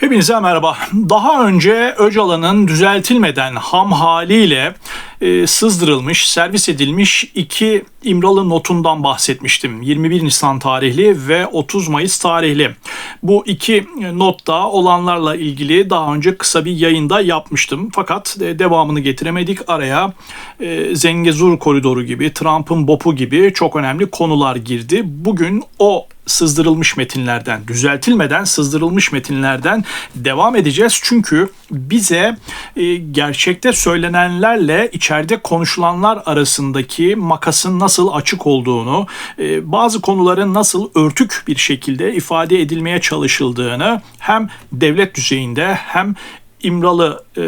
Hepinize merhaba. Daha önce Öcalan'ın düzeltilmeden ham haliyle e, sızdırılmış, servis edilmiş iki İmralı notundan bahsetmiştim. 21 Nisan tarihli ve 30 Mayıs tarihli. Bu iki notta olanlarla ilgili daha önce kısa bir yayında yapmıştım. Fakat e, devamını getiremedik. Araya e, Zengezur koridoru gibi, Trump'ın bopu gibi çok önemli konular girdi. Bugün o sızdırılmış metinlerden, düzeltilmeden sızdırılmış metinlerden devam edeceğiz. Çünkü bize e, gerçekte söylenenlerle içeride konuşulanlar arasındaki makasın nasıl açık olduğunu, e, bazı konuların nasıl örtük bir şekilde ifade edilmeye çalışıldığını hem devlet düzeyinde hem İmralı e,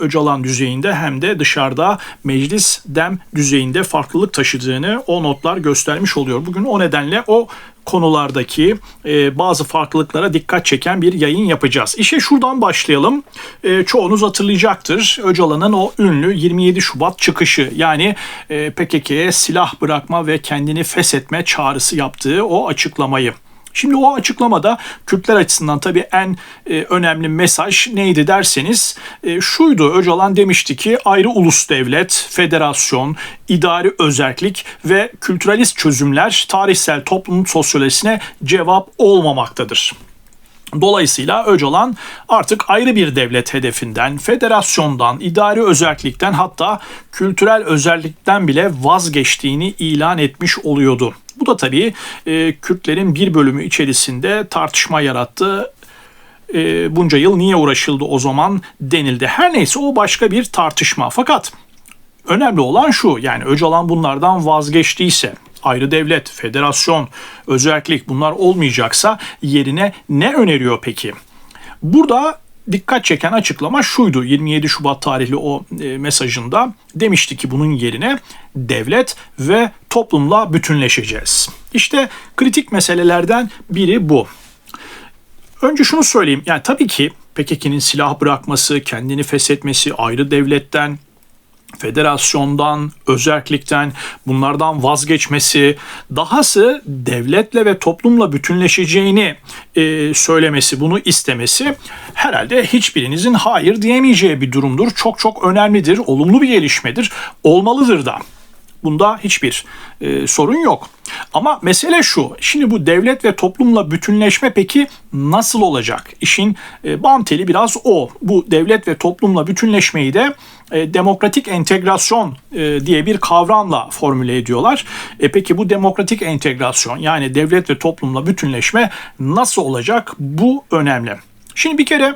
Öcalan düzeyinde hem de dışarıda meclis dem düzeyinde farklılık taşıdığını o notlar göstermiş oluyor. Bugün o nedenle o konulardaki e, bazı farklılıklara dikkat çeken bir yayın yapacağız. İşe şuradan başlayalım. E, çoğunuz hatırlayacaktır. Öcalan'ın o ünlü 27 Şubat çıkışı yani e, PKK'ye silah bırakma ve kendini feshetme çağrısı yaptığı o açıklamayı. Şimdi o açıklamada Kürtler açısından tabii en e, önemli mesaj neydi derseniz e, şuydu. Öcalan demişti ki ayrı ulus devlet, federasyon, idari özellik ve kültüralist çözümler tarihsel toplum sosyolojisine cevap olmamaktadır. Dolayısıyla Öcalan artık ayrı bir devlet hedefinden, federasyondan, idari özellikten hatta kültürel özellikten bile vazgeçtiğini ilan etmiş oluyordu. Bu da tabii e, Kürtlerin bir bölümü içerisinde tartışma yarattı. E, bunca yıl niye uğraşıldı o zaman denildi. Her neyse o başka bir tartışma. Fakat önemli olan şu yani Öcalan bunlardan vazgeçtiyse ayrı devlet, federasyon, özellik bunlar olmayacaksa yerine ne öneriyor peki? Burada dikkat çeken açıklama şuydu 27 Şubat tarihli o e, mesajında demişti ki bunun yerine devlet ve toplumla bütünleşeceğiz. İşte kritik meselelerden biri bu. Önce şunu söyleyeyim. Yani tabii ki PKK'nin silah bırakması, kendini feshetmesi, ayrı devletten, federasyondan, özellikten bunlardan vazgeçmesi, dahası devletle ve toplumla bütünleşeceğini e, söylemesi, bunu istemesi herhalde hiçbirinizin hayır diyemeyeceği bir durumdur. Çok çok önemlidir, olumlu bir gelişmedir, olmalıdır da. Bunda hiçbir e, sorun yok. Ama mesele şu. Şimdi bu devlet ve toplumla bütünleşme peki nasıl olacak? İşin e, bam teli biraz o. Bu devlet ve toplumla bütünleşmeyi de e, demokratik entegrasyon e, diye bir kavramla formüle ediyorlar. E peki bu demokratik entegrasyon yani devlet ve toplumla bütünleşme nasıl olacak? Bu önemli. Şimdi bir kere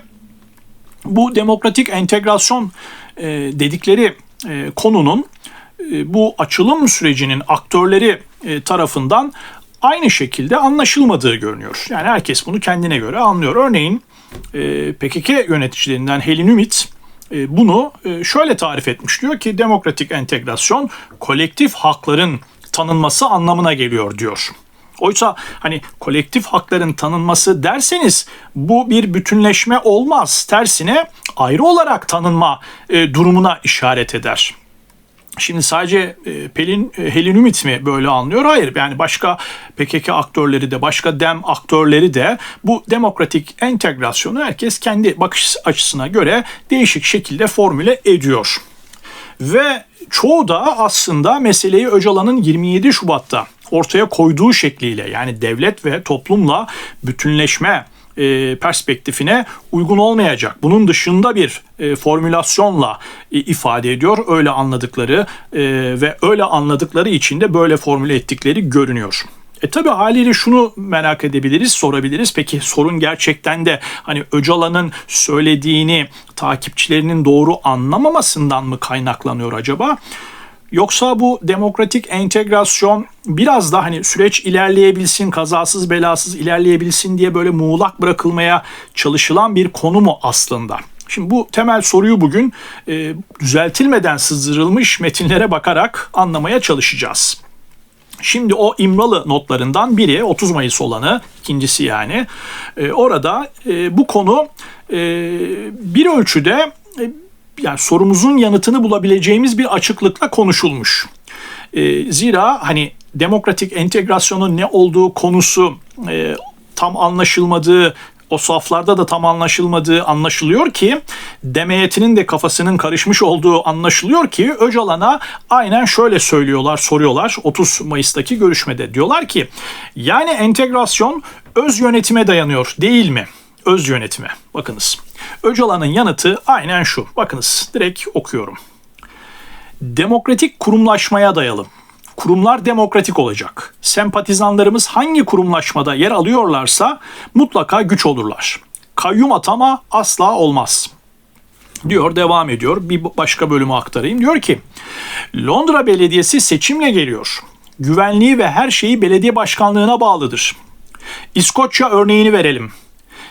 bu demokratik entegrasyon e, dedikleri konunun bu açılım sürecinin aktörleri tarafından aynı şekilde anlaşılmadığı görünüyor. Yani herkes bunu kendine göre anlıyor. Örneğin PKK yöneticilerinden Helin Ümit bunu şöyle tarif etmiş. Diyor ki demokratik entegrasyon kolektif hakların tanınması anlamına geliyor diyor. Oysa hani kolektif hakların tanınması derseniz bu bir bütünleşme olmaz. Tersine ayrı olarak tanınma durumuna işaret eder. Şimdi sadece e, Pelin e, Helin Ümit mi böyle anlıyor? Hayır. Yani başka PKK aktörleri de, başka DEM aktörleri de bu demokratik entegrasyonu herkes kendi bakış açısına göre değişik şekilde formüle ediyor. Ve çoğu da aslında meseleyi Öcalan'ın 27 Şubat'ta ortaya koyduğu şekliyle yani devlet ve toplumla bütünleşme e, perspektifine uygun olmayacak. Bunun dışında bir e, formülasyonla e, ifade ediyor. Öyle anladıkları e, ve öyle anladıkları için de böyle formüle ettikleri görünüyor. E tabi haliyle şunu merak edebiliriz, sorabiliriz. Peki sorun gerçekten de hani Öcalan'ın söylediğini takipçilerinin doğru anlamamasından mı kaynaklanıyor acaba? Yoksa bu demokratik entegrasyon biraz da hani süreç ilerleyebilsin, kazasız belasız ilerleyebilsin diye böyle muğlak bırakılmaya çalışılan bir konu mu aslında? Şimdi bu temel soruyu bugün e, düzeltilmeden sızdırılmış metinlere bakarak anlamaya çalışacağız. Şimdi o İmralı notlarından biri 30 Mayıs olanı, ikincisi yani. E, orada e, bu konu e, bir ölçüde e, yani sorumuzun yanıtını bulabileceğimiz bir açıklıkla konuşulmuş. E, zira hani demokratik entegrasyonun ne olduğu konusu e, tam anlaşılmadığı o saflarda da tam anlaşılmadığı anlaşılıyor ki Demeyet'inin de kafasının karışmış olduğu anlaşılıyor ki Öcalan'a aynen şöyle söylüyorlar, soruyorlar 30 Mayıs'taki görüşmede. Diyorlar ki yani entegrasyon öz yönetime dayanıyor değil mi? Öz yönetime. Bakınız. Öcalan'ın yanıtı aynen şu. Bakınız direkt okuyorum. Demokratik kurumlaşmaya dayalı kurumlar demokratik olacak. Sempatizanlarımız hangi kurumlaşmada yer alıyorlarsa mutlaka güç olurlar. Kayyum atama asla olmaz. Diyor devam ediyor. Bir başka bölümü aktarayım. Diyor ki Londra Belediyesi seçimle geliyor. Güvenliği ve her şeyi belediye başkanlığına bağlıdır. İskoçya örneğini verelim.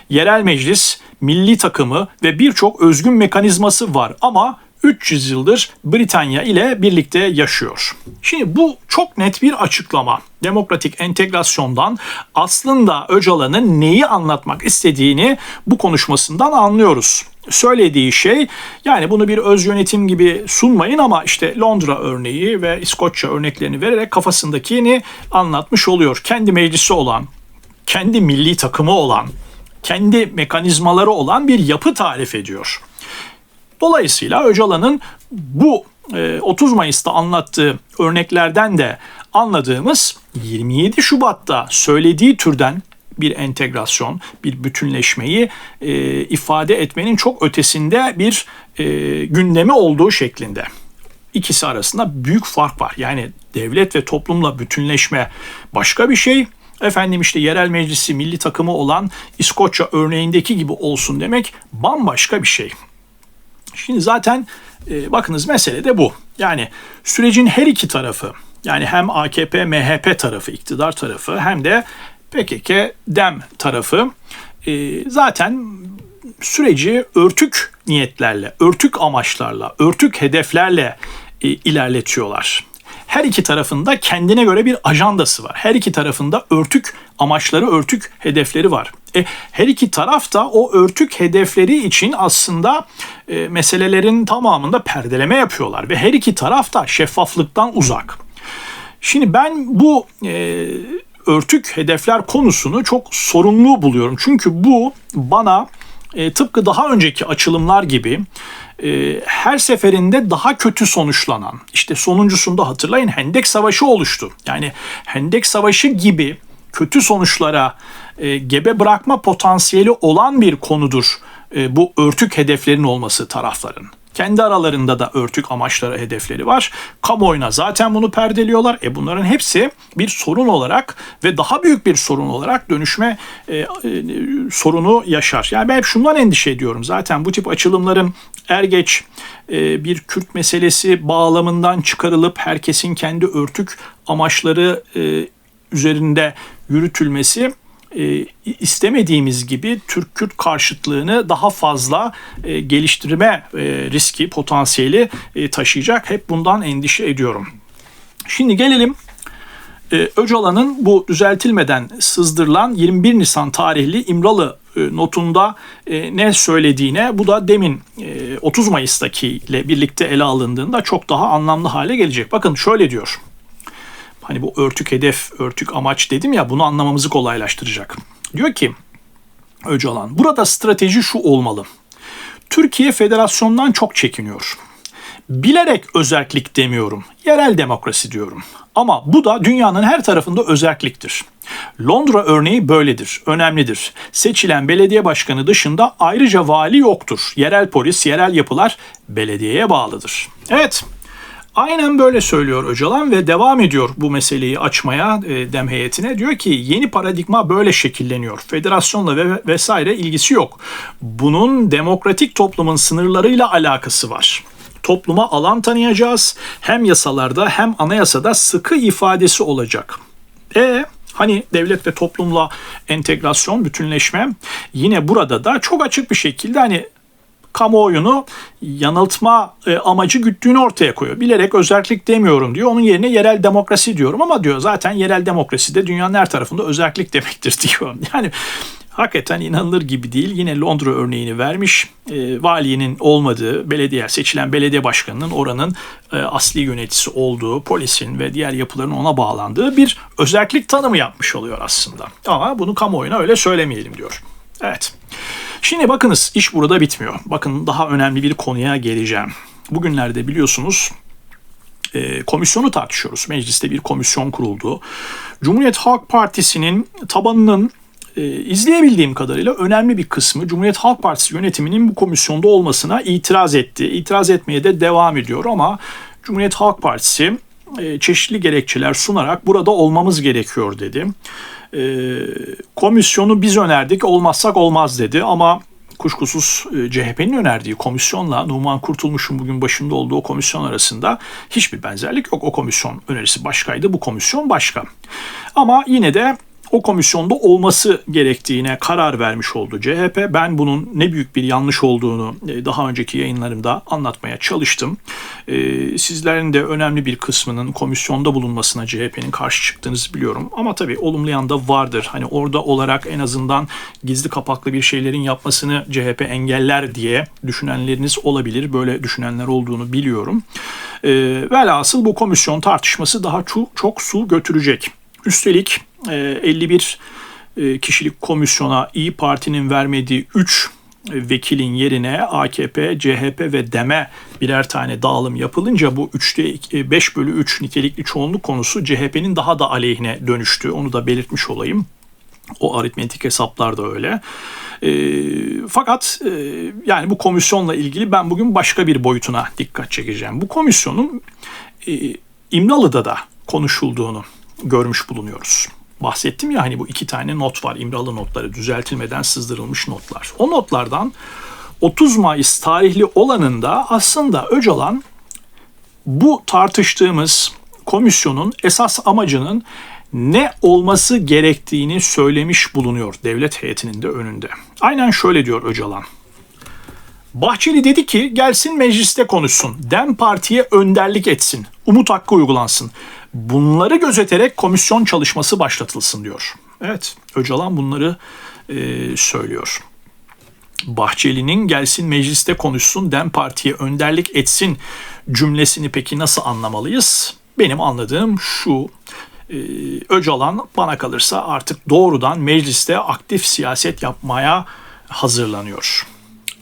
Yerel meclis, milli takımı ve birçok özgün mekanizması var ama 300 yıldır Britanya ile birlikte yaşıyor. Şimdi bu çok net bir açıklama. Demokratik entegrasyondan aslında Öcalan'ın neyi anlatmak istediğini bu konuşmasından anlıyoruz. Söylediği şey yani bunu bir öz yönetim gibi sunmayın ama işte Londra örneği ve İskoçya örneklerini vererek kafasındakini anlatmış oluyor. Kendi meclisi olan, kendi milli takımı olan, kendi mekanizmaları olan bir yapı tarif ediyor. Dolayısıyla Öcalan'ın bu 30 e, Mayıs'ta anlattığı örneklerden de anladığımız 27 Şubat'ta söylediği türden bir entegrasyon, bir bütünleşmeyi e, ifade etmenin çok ötesinde bir e, gündemi olduğu şeklinde. İkisi arasında büyük fark var. Yani devlet ve toplumla bütünleşme başka bir şey. Efendim işte yerel meclisi milli takımı olan İskoçya örneğindeki gibi olsun demek bambaşka bir şey. Şimdi zaten e, bakınız mesele de bu. Yani sürecin her iki tarafı yani hem AKP, MHP tarafı, iktidar tarafı hem de PKK, DEM tarafı e, zaten süreci örtük niyetlerle, örtük amaçlarla, örtük hedeflerle e, ilerletiyorlar her iki tarafında kendine göre bir ajandası var. Her iki tarafında örtük amaçları, örtük hedefleri var. E, her iki taraf da o örtük hedefleri için aslında e, meselelerin tamamında perdeleme yapıyorlar ve her iki taraf da şeffaflıktan uzak. Şimdi ben bu e, örtük hedefler konusunu çok sorunlu buluyorum. Çünkü bu bana e, tıpkı daha önceki açılımlar gibi e, her seferinde daha kötü sonuçlanan, işte sonuncusunda hatırlayın Hendek Savaşı oluştu. Yani Hendek Savaşı gibi kötü sonuçlara e, gebe bırakma potansiyeli olan bir konudur e, bu örtük hedeflerin olması tarafların. Kendi aralarında da örtük amaçları, hedefleri var. Kamuoyuna zaten bunu perdeliyorlar. E bunların hepsi bir sorun olarak ve daha büyük bir sorun olarak dönüşme e, e, sorunu yaşar. Yani ben hep şundan endişe ediyorum. Zaten bu tip açılımların er geç e, bir Kürt meselesi bağlamından çıkarılıp herkesin kendi örtük amaçları e, üzerinde yürütülmesi e, istemediğimiz gibi Türk-Kürt karşıtlığını daha fazla geliştirme riski, potansiyeli taşıyacak. Hep bundan endişe ediyorum. Şimdi gelelim Öcalan'ın bu düzeltilmeden sızdırılan 21 Nisan tarihli İmralı notunda e, ne söylediğine bu da demin e, 30 Mayıs'taki ile birlikte ele alındığında çok daha anlamlı hale gelecek. Bakın şöyle diyor. Hani bu örtük hedef, örtük amaç dedim ya bunu anlamamızı kolaylaştıracak. Diyor ki Öcalan burada strateji şu olmalı. Türkiye federasyondan çok çekiniyor. Bilerek özellik demiyorum. Yerel demokrasi diyorum. Ama bu da dünyanın her tarafında özelliktir. Londra örneği böyledir, önemlidir. Seçilen belediye başkanı dışında ayrıca vali yoktur. Yerel polis, yerel yapılar belediyeye bağlıdır. Evet, Aynen böyle söylüyor Öcalan ve devam ediyor bu meseleyi açmaya e, dem heyetine. Diyor ki yeni paradigma böyle şekilleniyor. Federasyonla ve vesaire ilgisi yok. Bunun demokratik toplumun sınırlarıyla alakası var topluma alan tanıyacağız. Hem yasalarda hem anayasada sıkı ifadesi olacak. E Hani devlet ve toplumla entegrasyon, bütünleşme yine burada da çok açık bir şekilde hani kamuoyunu yanıltma e, amacı güttüğünü ortaya koyuyor. Bilerek özellik demiyorum diyor. Onun yerine yerel demokrasi diyorum ama diyor zaten yerel demokrasi de dünyanın her tarafında özellik demektir diyor. Yani hakikaten inanılır gibi değil. Yine Londra örneğini vermiş. E, valinin olmadığı, belediye seçilen belediye başkanının oranın e, asli yöneticisi olduğu, polisin ve diğer yapıların ona bağlandığı bir özellik tanımı yapmış oluyor aslında. Ama bunu kamuoyuna öyle söylemeyelim diyor. Evet. Şimdi bakınız iş burada bitmiyor. Bakın daha önemli bir konuya geleceğim. Bugünlerde biliyorsunuz e, komisyonu tartışıyoruz. Mecliste bir komisyon kuruldu. Cumhuriyet Halk Partisi'nin tabanının e, izleyebildiğim kadarıyla önemli bir kısmı Cumhuriyet Halk Partisi yönetiminin bu komisyonda olmasına itiraz etti. İtiraz etmeye de devam ediyor ama Cumhuriyet Halk Partisi e, çeşitli gerekçeler sunarak burada olmamız gerekiyor dedi. E, komisyonu biz önerdik olmazsak olmaz dedi ama kuşkusuz e, CHP'nin önerdiği komisyonla Numan Kurtulmuş'un bugün başında olduğu komisyon arasında hiçbir benzerlik yok. O komisyon önerisi başkaydı, bu komisyon başka. Ama yine de o komisyonda olması gerektiğine karar vermiş oldu CHP. Ben bunun ne büyük bir yanlış olduğunu e, daha önceki yayınlarımda anlatmaya çalıştım. E, sizlerin de önemli bir kısmının komisyonda bulunmasına CHP'nin karşı çıktığınızı biliyorum. Ama tabii olumlu yanda vardır. Hani orada olarak en azından gizli kapaklı bir şeylerin yapmasını CHP engeller diye düşünenleriniz olabilir. Böyle düşünenler olduğunu biliyorum. E, velhasıl bu komisyon tartışması daha çok, su götürecek. Üstelik 51 e, e, kişilik komisyona İyi Parti'nin vermediği 3 vekilin yerine AKP, CHP ve DEM'e birer tane dağılım yapılınca bu 3'te 5 bölü 3 nitelikli çoğunluk konusu CHP'nin daha da aleyhine dönüştü. Onu da belirtmiş olayım. O aritmetik hesaplar da öyle. E, fakat e, yani bu komisyonla ilgili ben bugün başka bir boyutuna dikkat çekeceğim. Bu komisyonun e, İmralı'da da konuşulduğunu görmüş bulunuyoruz bahsettim ya hani bu iki tane not var. İmralı notları düzeltilmeden sızdırılmış notlar. O notlardan 30 Mayıs tarihli olanında aslında Öcalan bu tartıştığımız komisyonun esas amacının ne olması gerektiğini söylemiş bulunuyor devlet heyetinin de önünde. Aynen şöyle diyor Öcalan. Bahçeli dedi ki gelsin mecliste konuşsun. Dem Parti'ye önderlik etsin. Umut hakkı uygulansın. Bunları gözeterek komisyon çalışması başlatılsın diyor. Evet Öcalan bunları e, söylüyor. Bahçeli'nin gelsin mecliste konuşsun, Dem Parti'ye önderlik etsin cümlesini peki nasıl anlamalıyız? Benim anladığım şu, e, Öcalan bana kalırsa artık doğrudan mecliste aktif siyaset yapmaya hazırlanıyor.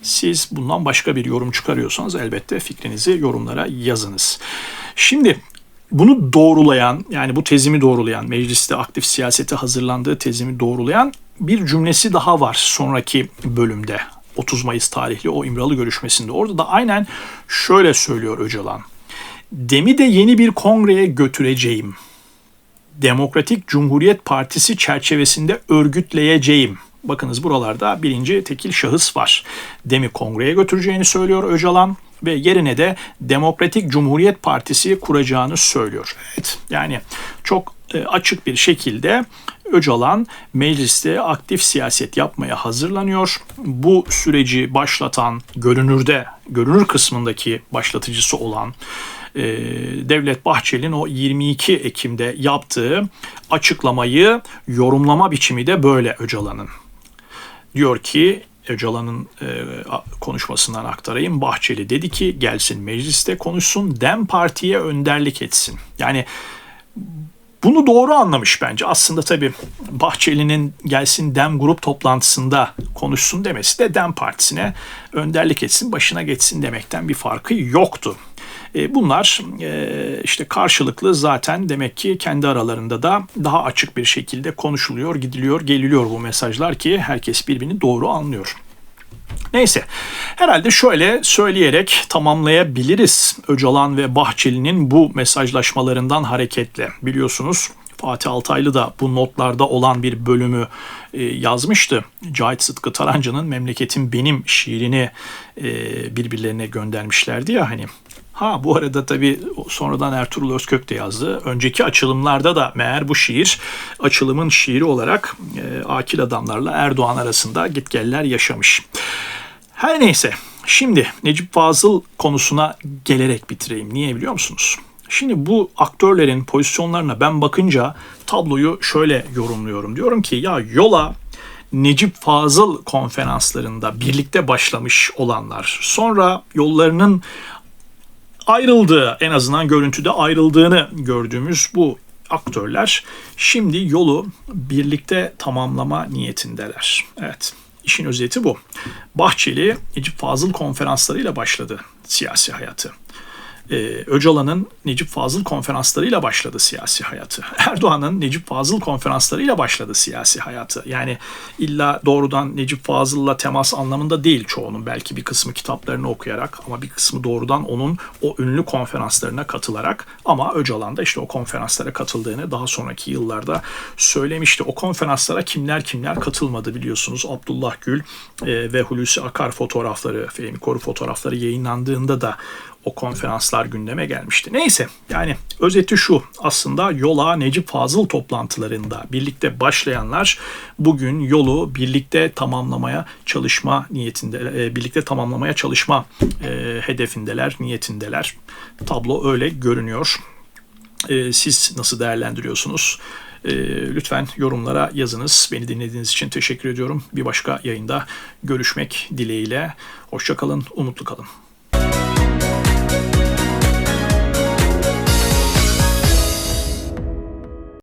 Siz bundan başka bir yorum çıkarıyorsanız elbette fikrinizi yorumlara yazınız. Şimdi bunu doğrulayan yani bu tezimi doğrulayan mecliste aktif siyasete hazırlandığı tezimi doğrulayan bir cümlesi daha var sonraki bölümde. 30 Mayıs tarihli o İmralı görüşmesinde. Orada da aynen şöyle söylüyor Öcalan. Demi de yeni bir kongreye götüreceğim. Demokratik Cumhuriyet Partisi çerçevesinde örgütleyeceğim. Bakınız buralarda birinci tekil şahıs var. Demi kongreye götüreceğini söylüyor Öcalan ve yerine de Demokratik Cumhuriyet Partisi kuracağını söylüyor. Evet yani çok e, açık bir şekilde Öcalan mecliste aktif siyaset yapmaya hazırlanıyor. Bu süreci başlatan görünürde, görünür kısmındaki başlatıcısı olan e, Devlet Bahçeli'nin o 22 Ekim'de yaptığı açıklamayı yorumlama biçimi de böyle Öcalan'ın. Diyor ki Öcalan'ın e, konuşmasından aktarayım. Bahçeli dedi ki gelsin mecliste konuşsun, Dem Parti'ye önderlik etsin. Yani bunu doğru anlamış bence. Aslında tabii Bahçeli'nin gelsin Dem grup toplantısında konuşsun demesi de Dem Partisi'ne önderlik etsin, başına geçsin demekten bir farkı yoktu. E, bunlar e, işte karşılıklı zaten demek ki kendi aralarında da daha açık bir şekilde konuşuluyor, gidiliyor, geliliyor bu mesajlar ki herkes birbirini doğru anlıyor. Neyse herhalde şöyle söyleyerek tamamlayabiliriz Öcalan ve Bahçeli'nin bu mesajlaşmalarından hareketle. Biliyorsunuz Fatih Altaylı da bu notlarda olan bir bölümü e, yazmıştı. Cahit Sıtkı Tarancı'nın Memleketim Benim şiirini birbirlerine göndermişlerdi ya hani Ha bu arada tabii sonradan Ertuğrul Özkök de yazdı. Önceki açılımlarda da meğer bu şiir açılımın şiiri olarak e, akil adamlarla Erdoğan arasında gitgeller yaşamış. Her neyse şimdi Necip Fazıl konusuna gelerek bitireyim. Niye biliyor musunuz? Şimdi bu aktörlerin pozisyonlarına ben bakınca tabloyu şöyle yorumluyorum. Diyorum ki ya yola Necip Fazıl konferanslarında birlikte başlamış olanlar, sonra yollarının ayrıldığı en azından görüntüde ayrıldığını gördüğümüz bu aktörler şimdi yolu birlikte tamamlama niyetindeler. Evet işin özeti bu. Bahçeli Necip Fazıl konferanslarıyla başladı siyasi hayatı e, Öcalan'ın Necip Fazıl konferanslarıyla başladı siyasi hayatı. Erdoğan'ın Necip Fazıl konferanslarıyla başladı siyasi hayatı. Yani illa doğrudan Necip Fazıl'la temas anlamında değil çoğunun. Belki bir kısmı kitaplarını okuyarak ama bir kısmı doğrudan onun o ünlü konferanslarına katılarak ama Öcalan da işte o konferanslara katıldığını daha sonraki yıllarda söylemişti. O konferanslara kimler kimler katılmadı biliyorsunuz. Abdullah Gül e, ve Hulusi Akar fotoğrafları, Fehmi Koru fotoğrafları yayınlandığında da o konferanslar gündeme gelmişti. Neyse yani özeti şu aslında yola Necip Fazıl toplantılarında birlikte başlayanlar bugün yolu birlikte tamamlamaya çalışma niyetinde e, birlikte tamamlamaya çalışma e, hedefindeler, niyetindeler. Tablo öyle görünüyor. E, siz nasıl değerlendiriyorsunuz? E, lütfen yorumlara yazınız. Beni dinlediğiniz için teşekkür ediyorum. Bir başka yayında görüşmek dileğiyle. Hoşçakalın, umutlu kalın.